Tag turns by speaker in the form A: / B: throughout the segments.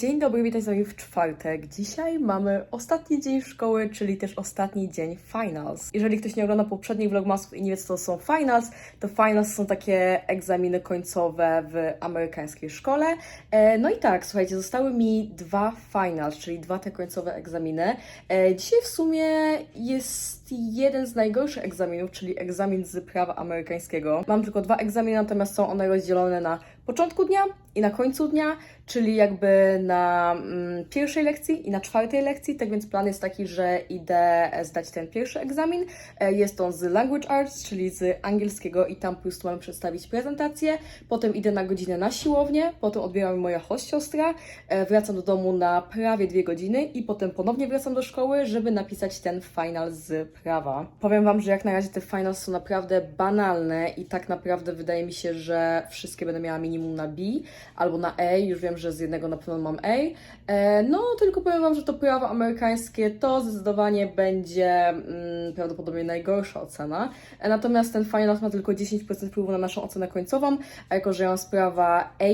A: Dzień dobry, witajcie z w czwartek. Dzisiaj mamy ostatni dzień szkoły, czyli też ostatni dzień finals. Jeżeli ktoś nie ogląda poprzednich vlogmasów i nie wie, co to są finals, to finals są takie egzaminy końcowe w amerykańskiej szkole. E, No i tak, słuchajcie, zostały mi dwa finals, czyli dwa te końcowe egzaminy. E, Dzisiaj w sumie jest jeden z najgorszych egzaminów, czyli egzamin z prawa amerykańskiego. Mam tylko dwa egzaminy, natomiast są one rozdzielone na początku dnia i na końcu dnia, czyli jakby na mm, pierwszej lekcji i na czwartej lekcji. Tak więc plan jest taki, że idę e, zdać ten pierwszy egzamin. E, Jest on z Language Arts, czyli z angielskiego i tam po prostu mamy przedstawić prezentację. Potem idę na godzinę na siłownię, potem odbieram moja host siostra, e, wracam do domu na prawie dwie godziny i potem ponownie wracam do szkoły, żeby napisać ten final z prawa. Powiem Wam, że jak na razie te finals są naprawdę banalne i tak naprawdę wydaje mi się, że wszystkie będę miała minimum na B albo na A. Już wiem, że z jednego na pewno mam A. E, no, tylko powiem Wam, że to prawo amerykańskie to zdecydowanie będzie mm, prawdopodobnie najgorsza ocena. E, natomiast ten finals ma tylko 10% wpływu na naszą ocenę końcową, a jako, że ja mam z prawa A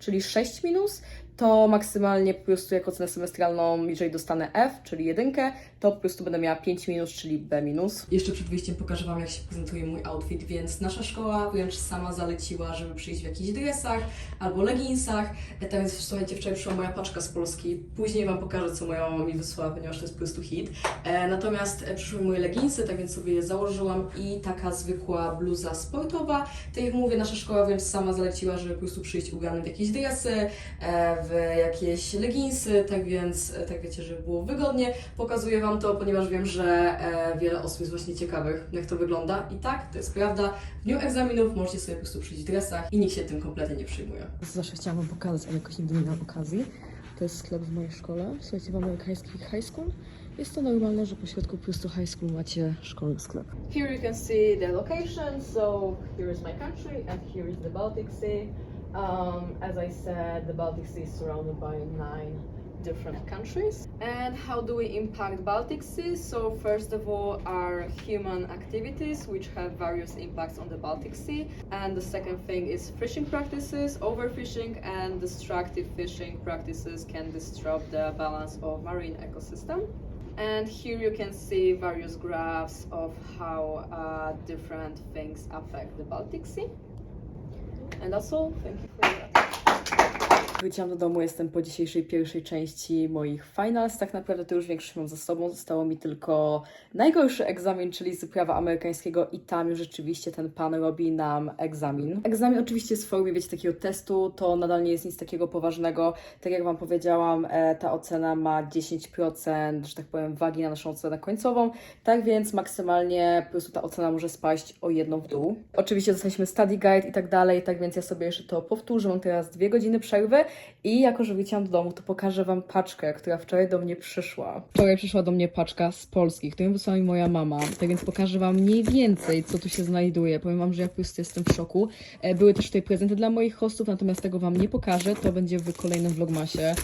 A: czyli 6 minus, to maksymalnie po prostu jako ocenę semestralną, jeżeli dostanę F, czyli jedynkę, to po prostu będę miała 5 minus, czyli B minus. Jeszcze przed wyjściem pokażę Wam, jak się prezentuje mój outfit, więc nasza szkoła wręcz sama zaleciła, żeby przyjść w jakichś dresach albo leginsach. E, Tak więc słuchajcie, wczoraj przyszła moja paczka z Polski. Później Wam pokażę, co moja mama mi wysłała, ponieważ to jest po prostu hit. E, natomiast e, przyszły moje leginsy, tak więc sobie je założyłam i taka zwykła bluza sportowa. Tak jak mówię, nasza szkoła wręcz sama zaleciła, żeby po prostu przyjść ubrany w jakieś dresy, e, w jakieś leginsy, tak więc, e, tak wiecie, żeby było wygodnie. Pokazuję Wam to, ponieważ wiem, że e, wiele osób jest właśnie ciekawych, jak to wygląda. I tak, to jest prawda. W dniu egzaminów możecie sobie po prostu przyjść w dresach i nikt się tym kompletnie nie przejmuje. Zawsze chciałam Wam pokazać, ale jakoś nigdy nie miałam okazji. To jest sklep w mojej szkole. Słuchajcie, w amerykański high school. Jest to normalne, że po środku po prostu high school macie szkolny sklep.
B: Here you can see the location. So here is my country, and here is the Baltic Sea. Um, as I said, the Baltic Sea is surrounded by nine different countries. And how do we impact Baltic Sea? So first of all, are human activities, which have various impacts on the Baltic Sea. And the second thing is fishing practices. Overfishing and destructive fishing practices can disrupt the balance of marine ecosystem. And here you can see various graphs of how uh, different things affect the Baltic Sea. And that's all. Thank you for your attention.
A: Wróciłam do domu, jestem po dzisiejszej pierwszej części moich finals. Tak naprawdę to już większość mam za sobą. Zostało mi tylko najgorszy egzamin, czyli z prawa amerykańskiego i tam już rzeczywiście ten pan robi nam egzamin. Egzamin oczywiście jest w formie, wiecie, takiego testu, to nadal nie jest nic takiego poważnego. Tak jak Wam powiedziałam, e, ta ocena ma 10%, że tak powiem, wagi na naszą ocenę końcową. Tak więc maksymalnie po prostu ta ocena może spaść o jedną w dół. Oczywiście dostaliśmy study guide i tak dalej, tak więc ja sobie jeszcze to powtórzę. Mam teraz dwie godziny przerwy i jako, że wróciłam do domu, to pokażę Wam paczkę, która wczoraj do mnie przyszła. Wczoraj przyszła do mnie paczka z Polski, którą wysłała mi moja mama. Tak więc pokażę Wam mniej więcej, co tu się znajduje. Powiem Wam, że ja po prostu jestem w szoku. E, Były też tutaj prezenty dla moich hostów, natomiast tego Wam nie pokażę. To będzie w kolejnym vlogmasie.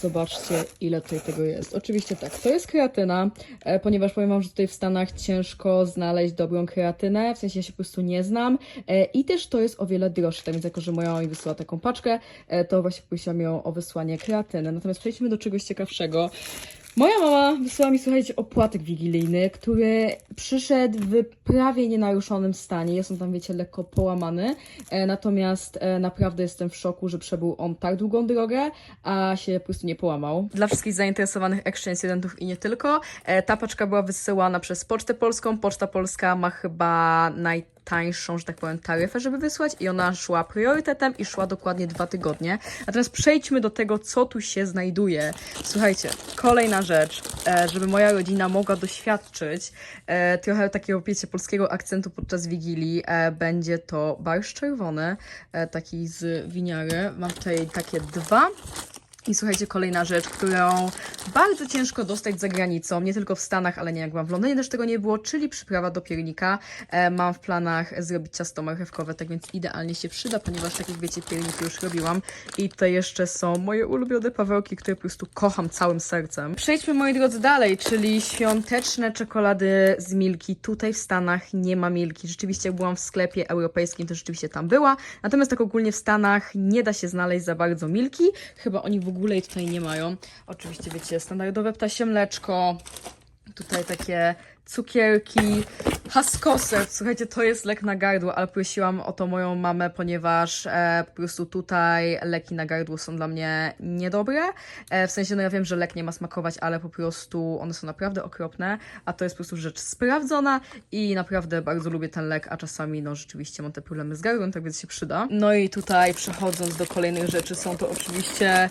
A: Zobaczcie, ile tutaj tego jest. Oczywiście tak, to jest kreatyna, e, ponieważ powiem Wam, że tutaj w Stanach ciężko znaleźć dobrą kreatynę, w sensie ja się po prostu nie znam. E, I też to jest o wiele droższe, tak więc jako, że moja mama mi wysłała taką paczkę, to właśnie ją o wysłanie kreatyny. Natomiast przejdźmy do czegoś ciekawszego. Moja mama wysłała mi, słuchajcie, opłatek wigilijny, który przyszedł w prawie nienaruszonym stanie. Jest on tam, wiecie, lekko połamany. E, natomiast e, naprawdę jestem w szoku, że przebył on tak długą drogę, a się po prostu nie połamał. Dla wszystkich zainteresowanych exchange studentów i nie tylko, e, ta paczka była wysyłana przez Pocztę Polską. Poczta Polska ma chyba naj tańszą, że tak powiem, taryfę, żeby wysłać i ona szła priorytetem i szła dokładnie dwa tygodnie. Natomiast przejdźmy do tego, co tu się znajduje. Słuchajcie, kolejna rzecz, e, żeby moja rodzina mogła doświadczyć e, trochę takiego, wiecie, polskiego akcentu podczas Wigilii, e, będzie to barszcz czerwony, taki z winiary. Mam tutaj takie dwa. I słuchajcie, kolejna rzecz, którą bardzo ciężko dostać za granicą, nie tylko w Stanach, ale nie jak byłam w Londynie też tego nie było, czyli przyprawa do piernika. E, mam w planach zrobić ciasto marchewkowe, tak więc idealnie się przyda, ponieważ tak jak wiecie, pierniki już robiłam. I to jeszcze są moje ulubione pawełki, które po prostu kocham całym sercem. Przejdźmy, moi drodzy, dalej, czyli świąteczne czekolady z Milki. Tutaj w Stanach nie ma Milki. Rzeczywiście jak byłam w sklepie europejskim, to rzeczywiście tam była. Natomiast tak ogólnie w Stanach nie da się znaleźć za bardzo Milki. Chyba oni w ogóle ogóle jej tutaj nie mają. Oczywiście, wiecie, standardowe ptasie mleczko, tutaj takie cukierki, haskoset. Słuchajcie, to jest lek na gardło, ale prosiłam o to moją mamę, ponieważ e, po prostu tutaj leki na gardło są dla mnie niedobre. E, w sensie, no ja wiem, że lek nie ma smakować, ale po prostu one są naprawdę okropne, a to jest po prostu rzecz sprawdzona i naprawdę bardzo lubię ten lek, a czasami no rzeczywiście mam te problemy z gardłem, tak więc się przyda. No i tutaj przechodząc do kolejnych rzeczy, są to oczywiście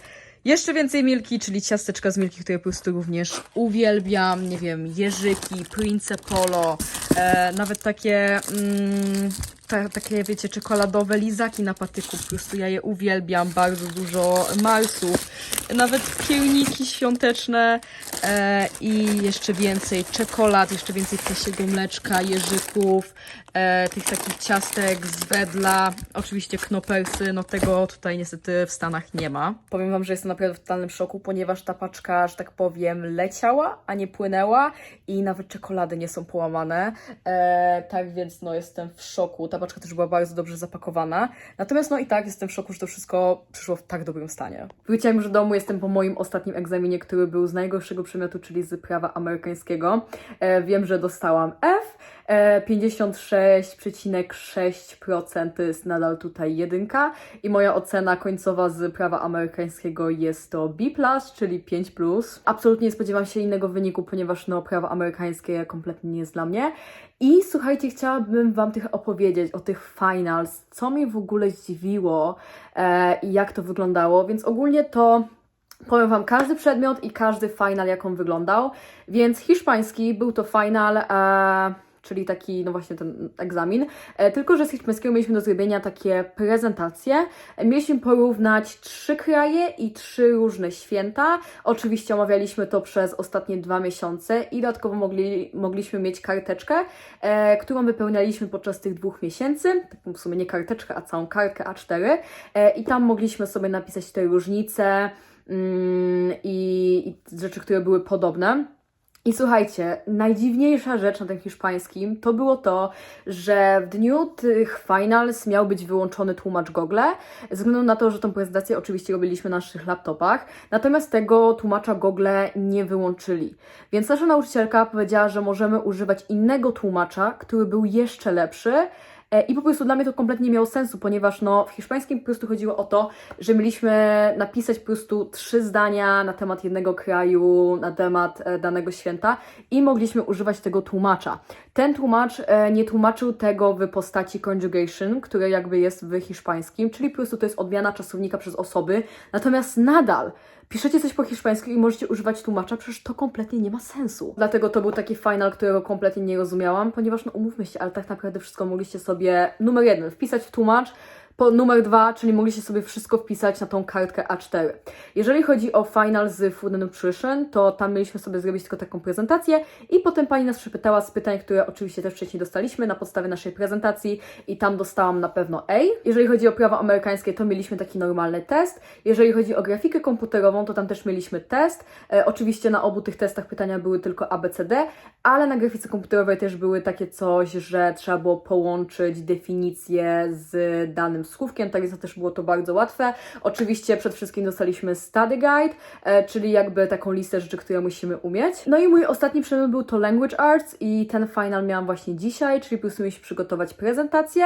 A: jeszcze więcej milki, czyli ciasteczka z milki, które po prostu również uwielbiam. Nie wiem, jeżyki, prince polo, e, nawet takie, mm, ta, takie, wiecie, czekoladowe lizaki na patyku. Po prostu ja je uwielbiam. Bardzo dużo marsów, nawet pierniki świąteczne e, i jeszcze więcej czekolad, jeszcze więcej ptasiego mleczka, jeżyków, e, tych takich ciastek z wedla, oczywiście knopersy, no tego tutaj niestety w Stanach nie ma. Powiem Wam, że jestem naprawdę w totalnym szoku, ponieważ ta paczka, że tak powiem, leciała, a nie płynęła i nawet czekolady nie są połamane, e, tak więc no jestem w szoku. Ta paczka też była bardzo dobrze zapakowana, natomiast no i tak jestem w szoku, że to wszystko przyszło w tak dobrym stanie. Wróciłam już do domu, jestem po moim ostatnim egzaminie, który był z najgorszego przedmiotu, czyli z prawa amerykańskiego. E, wiem, że dostałam F, 56,6% to jest nadal tutaj jedynka i moja ocena końcowa z prawa amerykańskiego jest to B+, czyli 5+. Absolutnie nie spodziewam się innego wyniku, ponieważ no prawo amerykańskie kompletnie nie jest dla mnie. I słuchajcie, chciałabym Wam tych opowiedzieć o tych finals, co mnie w ogóle zdziwiło e, i jak to wyglądało, więc ogólnie to Powiem Wam każdy przedmiot i każdy final, jak on wyglądał. Więc hiszpański był to final, e, czyli taki, no właśnie ten egzamin. E, tylko, że z hiszpańskiego mieliśmy do zrobienia takie prezentacje. E, mieliśmy porównać trzy kraje i trzy różne święta. Oczywiście omawialiśmy to przez ostatnie dwa miesiące i dodatkowo mogli, mogliśmy mieć karteczkę, e, którą wypełnialiśmy podczas tych dwóch miesięcy. Taką w sumie nie karteczkę, a całą kartkę A4. E, I tam mogliśmy sobie napisać te różnice mm, i, i rzeczy, które były podobne. I słuchajcie, najdziwniejsza rzecz na tym hiszpańskim to było to, że w dniu tych finals miał być wyłączony tłumacz Google, ze względu na to, że tą prezentację oczywiście robiliśmy na naszych laptopach, natomiast tego tłumacza Google nie wyłączyli. Więc nasza nauczycielka powiedziała, że możemy używać innego tłumacza, który był jeszcze lepszy, I po prostu dla mnie to kompletnie nie miało sensu, ponieważ no, w hiszpańskim po prostu chodziło o to, że mieliśmy napisać po prostu trzy zdania na temat jednego kraju, na temat e, danego święta i mogliśmy używać tego tłumacza. Ten tłumacz e, nie tłumaczył tego w postaci conjugation, które jakby jest w hiszpańskim, czyli po prostu to jest odmiana czasownika przez osoby, natomiast nadal piszecie coś po hiszpańsku i możecie używać tłumacza, przecież to kompletnie nie ma sensu. Dlatego to był taki final, którego kompletnie nie rozumiałam, ponieważ no umówmy się, ale tak naprawdę wszystko mogliście sobie numer jeden wpisać w tłumacz, po numer dwa, czyli mogliście sobie wszystko wpisać na tą kartkę A4. Jeżeli chodzi o final z Food Nutrition, to tam mieliśmy sobie zrobić tylko taką prezentację i potem pani nas przepytała z pytań, które oczywiście też wcześniej dostaliśmy na podstawie naszej prezentacji i tam dostałam na pewno A. Jeżeli chodzi o prawo amerykańskie, to mieliśmy taki normalny test. Jeżeli chodzi o grafikę komputerową, to tam też mieliśmy test. E, oczywiście na obu tych testach pytania były tylko ABCD, ale na grafice komputerowej też były takie coś, że trzeba było połączyć definicję z danym słówkiem, tak więc też było to bardzo łatwe. Oczywiście przed wszystkim dostaliśmy study guide, e, czyli jakby taką listę rzeczy, które musimy umieć. No i mój ostatni przedmiot był to language arts i ten final miałam właśnie dzisiaj, czyli po prostu mieliśmy przygotować prezentację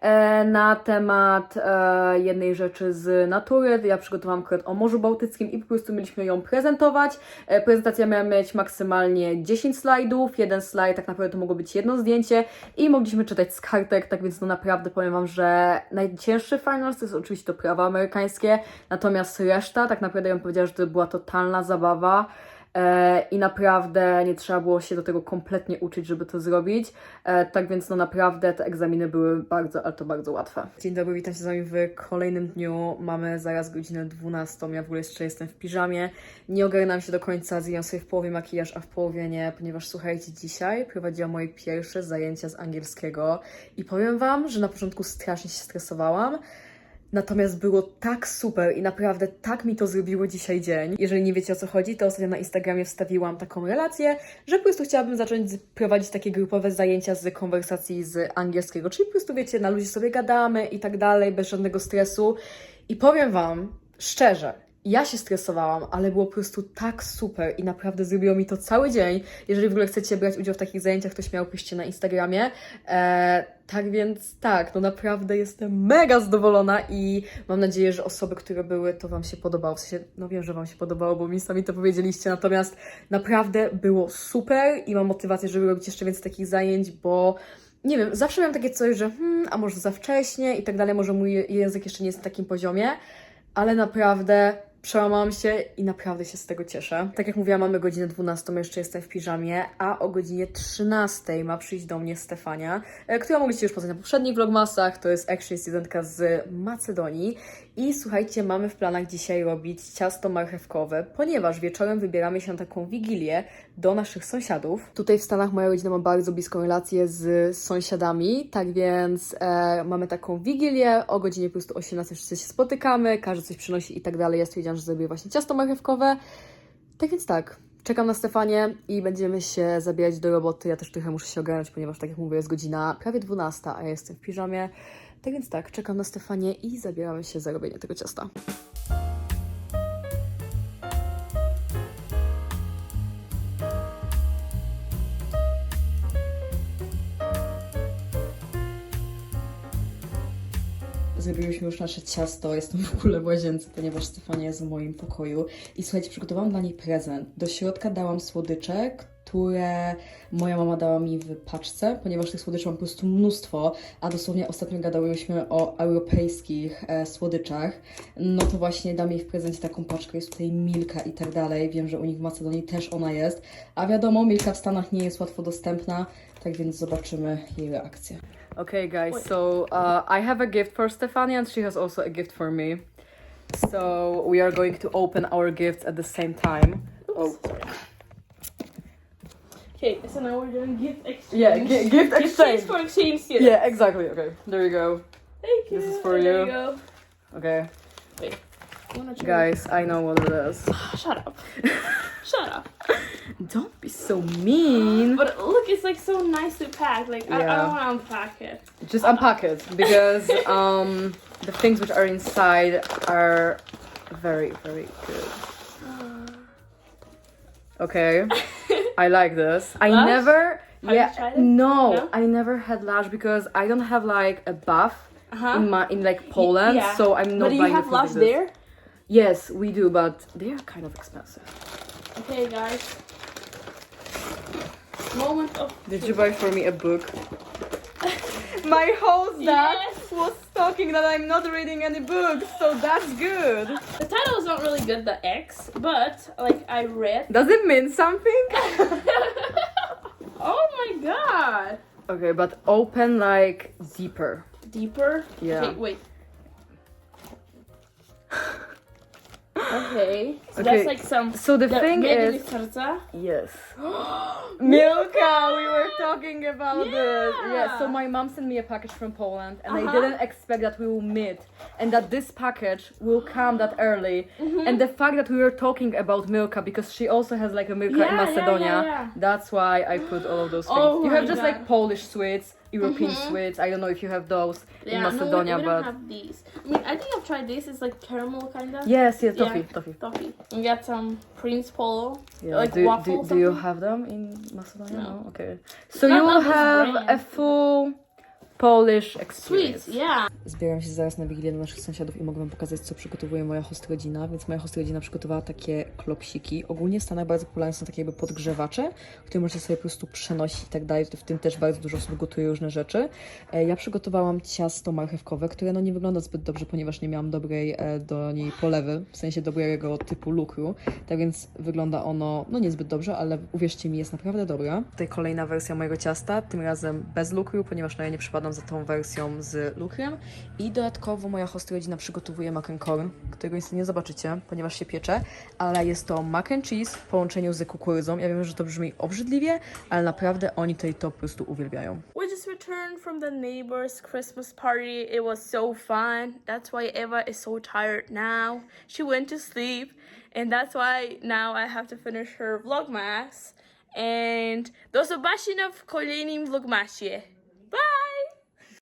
A: e, na temat e, jednej rzeczy z natury. Ja przygotowałam akurat o Morzu Bałtyckim i po prostu mieliśmy ją prezentować. Prezentacja miała mieć maksymalnie 10 slajdów, jeden slajd tak naprawdę to mogło być jedno zdjęcie i mogliśmy czytać z kartek, tak więc no naprawdę powiem Wam, że najcięższy finals to jest oczywiście to prawo amerykańskie, natomiast reszta tak naprawdę ja bym powiedziała, że to była totalna zabawa. E, I naprawdę nie trzeba było się do tego kompletnie uczyć, żeby to zrobić. E, tak więc no naprawdę te egzaminy były bardzo, ale to bardzo łatwe. Dzień dobry, witam się z Wami w kolejnym dniu. Mamy zaraz godzinę 12. Ja w ogóle jeszcze jestem w piżamie. Nie ogarnęłam się do końca, zjęłam sobie w połowie makijaż, a w połowie nie, ponieważ słuchajcie, dzisiaj prowadziłam moje pierwsze zajęcia z angielskiego i powiem Wam, że na początku strasznie się stresowałam. Natomiast było tak super i naprawdę tak mi to zrobiło dzisiaj dzień. Jeżeli nie wiecie o co chodzi, to ostatnio na Instagramie wstawiłam taką relację, że po prostu chciałabym zacząć prowadzić takie grupowe zajęcia z konwersacji z angielskiego. Czyli po prostu wiecie, na ludzi sobie gadamy i tak dalej, bez żadnego stresu. I powiem Wam szczerze, Ja się stresowałam, ale było po prostu tak super i naprawdę zrobiło mi to cały dzień. Jeżeli w ogóle chcecie brać udział w takich zajęciach, to śmiało piszcie na Instagramie. E, tak więc tak, no naprawdę jestem mega zadowolona i mam nadzieję, że osoby, które były, to Wam się podobało. W sensie, no wiem, że Wam się podobało, bo mi sami to powiedzieliście, natomiast naprawdę było super i mam motywację, żeby robić jeszcze więcej takich zajęć, bo nie wiem, zawsze miałam takie coś, że hmm, a może za wcześnie i tak dalej, może mój język jeszcze nie jest na takim poziomie, ale naprawdę przełamałam się i naprawdę się z tego cieszę. Tak jak mówiłam, mamy godzinę 12, jeszcze jestem w piżamie, a o godzinie 13 ma przyjść do mnie Stefania, e, którą mogliście już poznać na poprzednich vlogmasach, to jest exchange studentka z Macedonii i słuchajcie, mamy w planach dzisiaj robić ciasto marchewkowe, ponieważ wieczorem wybieramy się na taką wigilię do naszych sąsiadów. Tutaj w Stanach moja rodzina ma bardzo bliską relację z sąsiadami, tak więc e, mamy taką wigilię, o godzinie po prostu 18 wszyscy się spotykamy, każdy coś przynosi i tak dalej. Ja stwierdziłam, że zrobię właśnie ciasto marchewkowe. Tak więc tak, czekam na Stefanię i będziemy się zabierać do roboty. Ja też trochę muszę się ogarnąć, ponieważ tak jak mówię, jest godzina prawie 12, a ja jestem w piżamie. Tak więc tak, czekam na Stefanię i zabieramy się za robienie tego ciasta. Zrobiłyśmy już nasze ciasto, jestem w ogóle w łazience, ponieważ Stefania jest w moim pokoju. I słuchajcie, przygotowałam dla niej prezent. Do środka dałam słodycze, które moja mama dała mi w paczce, ponieważ tych słodyczy mam po prostu mnóstwo, a dosłownie ostatnio gadałyśmy o europejskich e, słodyczach. No to właśnie dam jej w prezencie taką paczkę, jest tutaj Milka i tak dalej. Wiem, że u nich w Macedonii też ona jest, a wiadomo, Milka w Stanach nie jest łatwo dostępna, tak więc zobaczymy jej reakcję. Okay, guys,
B: Wait.
A: so uh, I have a gift for Stefania, and she has also a gift for me. So we are going to open our gifts at the same time. Oh,
B: Okay, so now we're doing gift exchange.
A: Yeah, gi- gift exchange.
B: Exchange for exchange students.
A: yeah, exactly. Okay, there you go.
B: Thank you.
A: This is for
B: There
A: you.
B: you go.
A: Okay,
B: try
A: guys, I know what it is.
B: Shut up. Shut up.
A: Don't be so mean.
B: But look, it's like so nicely packed. Like I, I don't want to unpack it.
A: Just unpack it because um, the things which are inside are very, very good. Okay, I like this. I never,
B: Have
A: yeah,
B: you tried it?
A: no,
B: No?
A: I never had Lush because I don't have like a buff
B: Uh huh.
A: in my in like Poland,
B: yeah.
A: so I'm not
B: But do you
A: buying
B: have
A: food
B: Lush
A: like this.
B: there?
A: Yes, we do, but they are kind of expensive.
B: Okay, guys. Moment of.
A: Did you buy for me a book? My host dad
B: Yes.
A: was talking that I'm not reading any books, so that's good.
B: The title is not really good, the X, but like I read.
A: Does it mean something?
B: oh my god!
A: Okay, but open like deeper.
B: Deeper.
A: Yeah.
B: Okay, wait. Okay. So
A: Okay,
B: that's like some.
A: So the thing
B: maybe
A: is,
B: the
A: yes, Milka. We were talking about this.
B: Yeah.
A: Yeah. So my mom sent me a package from Poland, and I
B: Uh-huh.
A: didn't expect that we will meet, and that this package will come that early.
B: Mm-hmm.
A: And the fact that we were talking about Milka because she also has like a Milka
B: Yeah,
A: in
B: yeah,
A: Macedonia.
B: yeah, yeah.
A: That's why I put all of those things.
B: Oh
A: you have just
B: God.
A: like Polish sweets, European
B: Mhm.
A: sweets. I don't know if you have those in Macedonia,
B: no, we, we
A: but
B: don't have these. I mean, I think I've tried this. It's like caramel kind of.
A: yes, yes,
B: Yeah.
A: toffee, toffee.
B: Toffee. We got some Prince Polo.
A: Yeah.
B: Like
A: do,
B: waffle
A: do, do you have them in Macedonia?
B: No.
A: Okay. So
B: Not-
A: you will have
B: brand.
A: a full Polish experience.
B: Sweet, yeah.
A: Zbieram się zaraz na Wigilię do naszych sąsiadów i mogę wam pokazać, co przygotowuje moja host rodzina. Więc moja host rodzina przygotowała takie klopsiki. Ogólnie w Stanach bardzo popularne są takie jakby podgrzewacze, które możecie sobie po prostu przenosić i tak dalej. W tym też bardzo dużo osób gotuje różne rzeczy. E, Ja przygotowałam ciasto marchewkowe, które no nie wygląda zbyt dobrze, ponieważ nie miałam dobrej e, do niej polewy, w sensie dobrego typu lukru. Tak więc wygląda ono, no niezbyt dobrze, ale uwierzcie mi, jest naprawdę dobra. Tutaj kolejna wersja mojego ciasta, tym razem bez lukru, ponieważ no ja nie przypadam za tą wersją z lukrem. I dodatkowo moja host rodzina przygotowuje mac and corn, którego niestety nie zobaczycie, ponieważ się piecze, ale jest to mac and cheese w połączeniu z kukurydzą. Ja wiem, że to brzmi obrzydliwie, ale naprawdę oni tutaj to po prostu uwielbiają.
B: We just returned from the neighbor's Christmas party. It was so fun. That's why Eva is so tired now. She went to sleep, and that's why now I have to finish her vlogmas. And do zobaczenia w kolejnym vlogmasie. Bye!